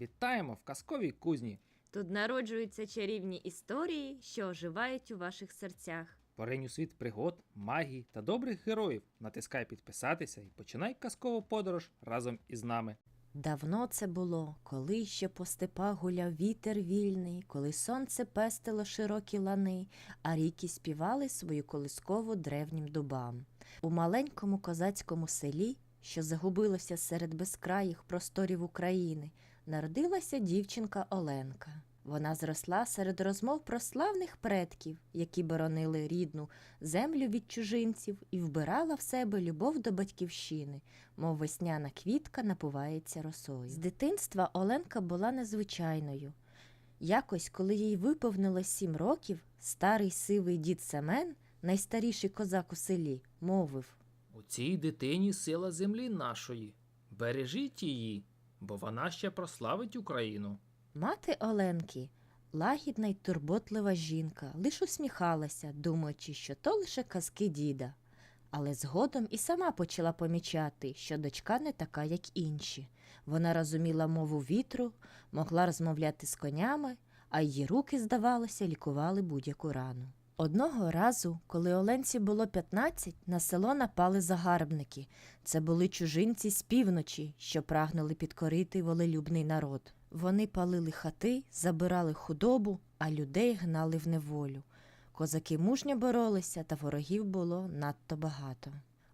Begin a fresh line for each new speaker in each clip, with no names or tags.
Вітаємо в казковій кузні.
Тут народжуються чарівні історії, що оживають у ваших серцях.
Поринь у світ пригод, магії та добрих героїв. Натискай підписатися і починай казкову подорож разом із нами.
Давно це було, коли ще по степах гуляв вітер вільний, коли сонце пестило широкі лани, а ріки співали свою колискову древнім дубам. У маленькому козацькому селі, що загубилося серед безкраїх просторів України, народилася дівчинка Оленка. Вона зросла серед розмов про славних предків, які боронили рідну землю від чужинців, і вбирала в себе любов до батьківщини, мов весняна квітка напувається росою. З дитинства Оленка була незвичайною. Якось, коли їй виповнилось сім років, старий сивий дід Семен, найстаріший козак у селі, мовив
У цій дитині сила землі нашої. Бережіть її, бо вона ще прославить Україну.
Мати Оленки, лагідна й турботлива жінка, лиш усміхалася, думаючи, що то лише казки діда. Але згодом і сама почала помічати, що дочка не така, як інші. Вона розуміла мову вітру, могла розмовляти з конями, а її руки, здавалося, лікували будь-яку рану. Одного разу, коли Оленці було 15, на село напали загарбники. Це були чужинці з півночі, що прагнули підкорити волелюбний народ. Вони палили хати, забирали худобу, а людей гнали в неволю. Козаки мужньо боролися, та ворогів було надто багато.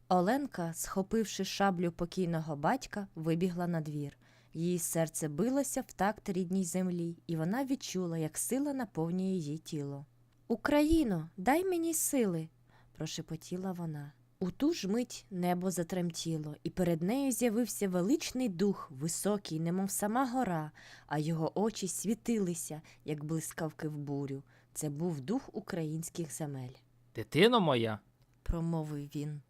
Оленка, схопивши шаблю покійного батька, вибігла на двір. Її серце билося в такт рідній землі, і вона відчула, як сила наповнює її тіло. Україно, дай мені сили, прошепотіла вона. У ту ж мить небо затремтіло, і перед нею з'явився величний дух, високий, немов сама гора, а його очі світилися, як блискавки в бурю. Це був дух українських земель,
Дитино моя,
промовив він.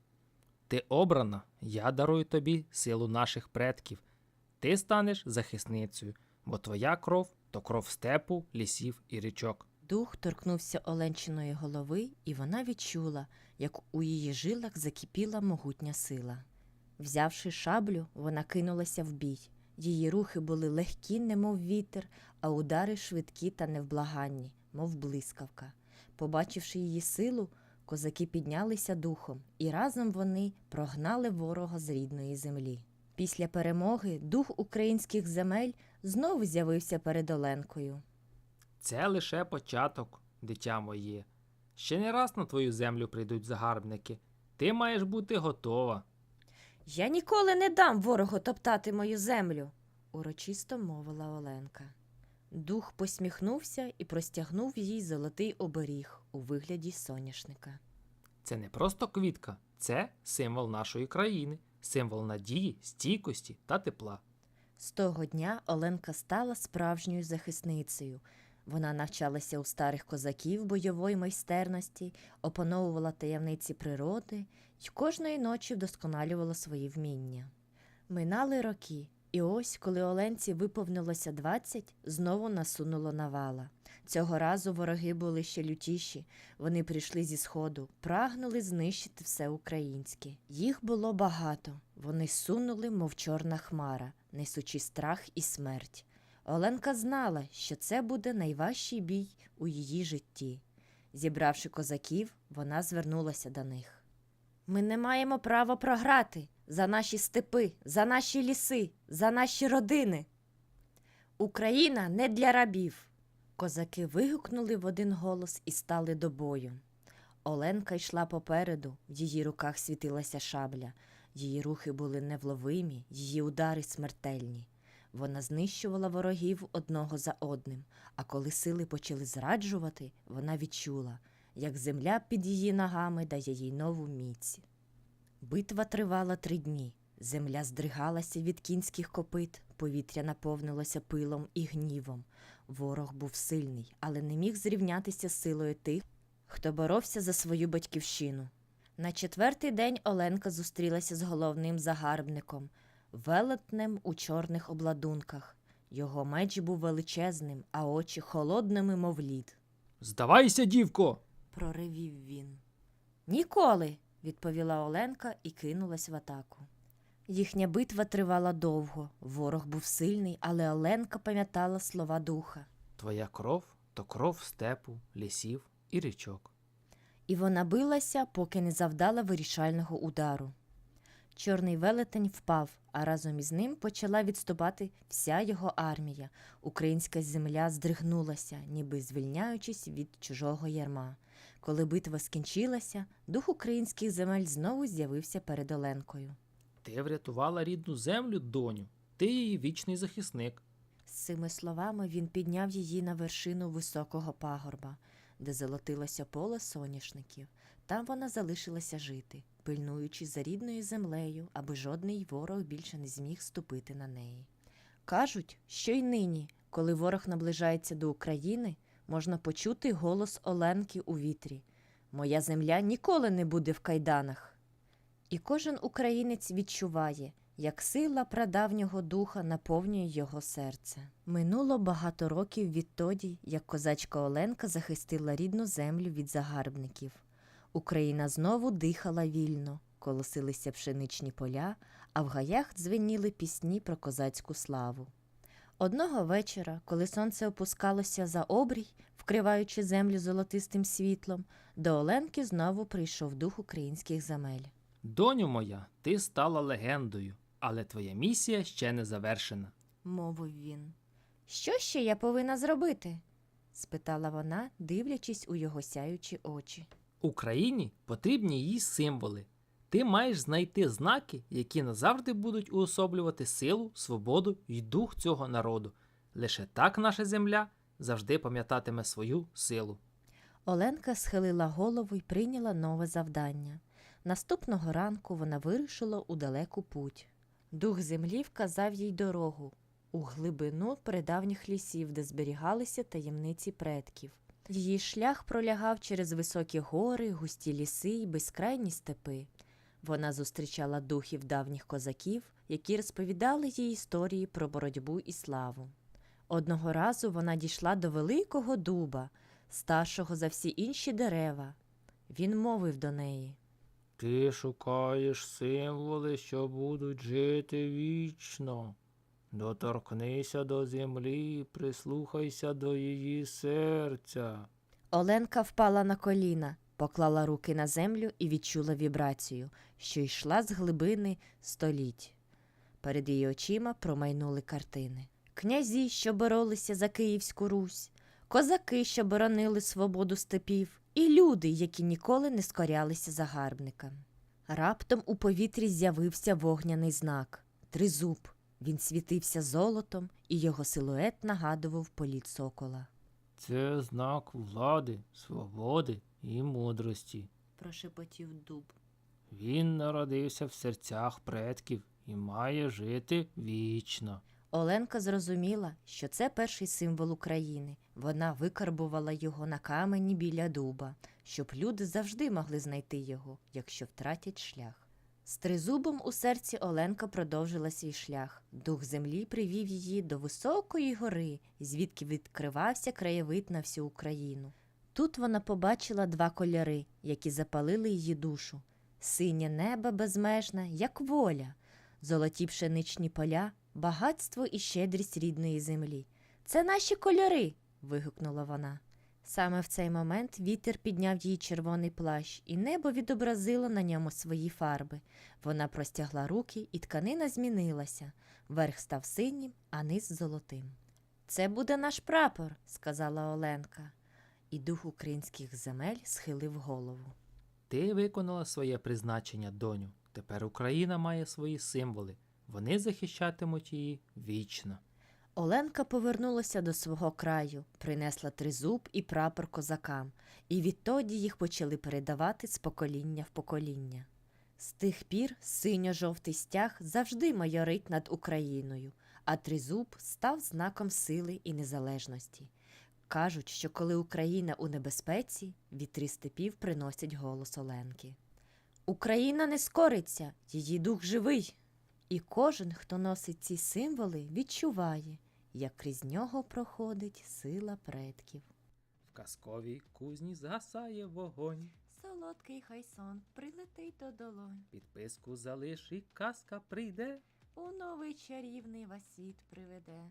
ти обрана, я дарую тобі силу наших предків. Ти станеш захисницею, бо твоя кров то кров степу, лісів і річок.
Дух торкнувся Оленчиної голови, і вона відчула, як у її жилах закипіла могутня сила. Взявши шаблю, вона кинулася в бій. Її рухи були легкі, немов вітер, а удари швидкі та невблаганні, мов блискавка. Побачивши її силу, козаки піднялися духом, і разом вони прогнали ворога з рідної землі. Після перемоги дух українських земель знову з'явився перед Оленкою.
Це лише початок, дитя моє. Ще не раз на твою землю прийдуть загарбники. Ти маєш бути готова.
Я ніколи не дам ворогу топтати мою землю, урочисто мовила Оленка. Дух посміхнувся і простягнув їй золотий оберіг у вигляді соняшника.
Це не просто квітка, це символ нашої країни, символ надії, стійкості та тепла.
З того дня Оленка стала справжньою захисницею. Вона навчалася у старих козаків бойової майстерності, опановувала таємниці природи й кожної ночі вдосконалювала свої вміння. Минали роки, і ось, коли Оленці виповнилося 20, знову насунуло навала. Цього разу вороги були ще лютіші. Вони прийшли зі сходу, прагнули знищити все українське. Їх було багато. Вони сунули, мов чорна хмара, несучи страх і смерть. Оленка знала, що це буде найважчий бій у її житті. Зібравши козаків, вона звернулася до них. Ми не маємо права програти за наші степи, за наші ліси, за наші родини. Україна не для рабів. Козаки вигукнули в один голос і стали до бою. Оленка йшла попереду, в її руках світилася шабля. Її рухи були невловимі, її удари смертельні. Вона знищувала ворогів одного за одним, а коли сили почали зраджувати, вона відчула, як земля під її ногами дає їй нову міць. Битва тривала три дні. Земля здригалася від кінських копит, повітря наповнилося пилом і гнівом. Ворог був сильний, але не міг зрівнятися з силою тих, хто боровся за свою батьківщину. На четвертий день Оленка зустрілася з головним загарбником, велетнем у чорних обладунках. Його меч був величезним, а очі холодними, мов лід.
Здавайся, дівко!
проривів він. Ніколи, відповіла Оленка і кинулась в атаку. Їхня битва тривала довго. Ворог був сильний, але Оленка пам'ятала слова духа.
Твоя кров то кров степу, лісів і річок.
І вона билася, поки не завдала вирішального удару. Чорний велетень впав, а разом із ним почала відступати вся його армія. Українська земля здригнулася, ніби звільняючись від чужого ярма. Коли битва скінчилася, дух українських земель знову з'явився перед Оленкою.
Ти врятувала рідну землю, доню. Ти її вічний захисник.
З цими словами він підняв її на вершину високого пагорба, де золотилося поле соняшників. Там вона залишилася жити, пильнуючи за рідною землею, аби жодний ворог більше не зміг ступити на неї. Кажуть, що й нині, коли ворог наближається до України, можна почути голос Оленки у вітрі Моя земля ніколи не буде в кайданах. І кожен українець відчуває, як сила прадавнього духа наповнює його серце. Минуло багато років відтоді, як козачка Оленка захистила рідну землю від загарбників. Україна знову дихала вільно, колосилися пшеничні поля, а в гаях дзвеніли пісні про козацьку славу. Одного вечора, коли сонце опускалося за обрій, вкриваючи землю золотистим світлом, до Оленки знову прийшов дух українських земель.
Доню моя, ти стала легендою, але твоя місія ще не завершена.
мовив він. Що ще я повинна зробити? спитала вона, дивлячись у його сяючі очі.
Україні потрібні її символи. Ти маєш знайти знаки, які назавжди будуть уособлювати силу, свободу і дух цього народу. Лише так наша земля завжди пам'ятатиме свою силу.
Оленка схилила голову і прийняла нове завдання. Наступного ранку вона вирушила у далеку путь. Дух землі вказав їй дорогу у глибину прадавніх лісів, де зберігалися таємниці предків. Її шлях пролягав через високі гори, густі ліси й безкрайні степи. Вона зустрічала духів давніх козаків, які розповідали їй історії про боротьбу і славу. Одного разу вона дійшла до великого дуба, старшого за всі інші дерева. Він мовив до неї.
Ти шукаєш символи, що будуть жити вічно. Доторкнися до землі, прислухайся до її серця.
Оленка впала на коліна, поклала руки на землю і відчула вібрацію, що йшла з глибини століть. Перед її очима промайнули картини. Князі, що боролися за Київську Русь, козаки, що боронили свободу степів, і люди, які ніколи не скорялися загарбникам. Раптом у повітрі з'явився вогняний знак тризуб. Він світився золотом, і його силует нагадував політ сокола.
Це знак влади, свободи і мудрості.
Прошепотів дуб.
Він народився в серцях предків і має жити вічно.
Оленка зрозуміла, що це перший символ України. Вона викарбувала його на камені біля дуба, щоб люди завжди могли знайти його, якщо втратять шлях. З тризубом у серці Оленка продовжила свій шлях. Дух землі привів її до високої гори, звідки відкривався краєвид на всю Україну. Тут вона побачила два кольори, які запалили її душу. Синє небо безмежне, як воля, золоті пшеничні поля, багатство і щедрість рідної землі. Це наші кольори. вигукнула вона. Саме в цей момент вітер підняв її червоний плащ, і небо відобразило на ньому свої фарби. Вона простягла руки, і тканина змінилася. Верх став синім, а низ золотим. Це буде наш прапор, сказала Оленка. І дух українських земель схилив голову.
Ти виконала своє призначення, доню. Тепер Україна має свої символи. Вони захищатимуть її вічно.
Оленка повернулася до свого краю, принесла тризуб і прапор козакам, і відтоді їх почали передавати з покоління в покоління. З тих пір синьо-жовтий стяг завжди майорить над Україною, а тризуб став знаком сили і незалежності. Кажуть, що коли Україна у небезпеці, вітри степів приносять голос Оленки. Україна не скориться, її дух живий. І кожен, хто носить ці символи, відчуває, як крізь нього проходить сила предків.
В казковій кузні згасає вогонь.
Солодкий хай сон прилетить до долонь.
Підписку залиш і казка прийде.
У новий чарівний васіт приведе.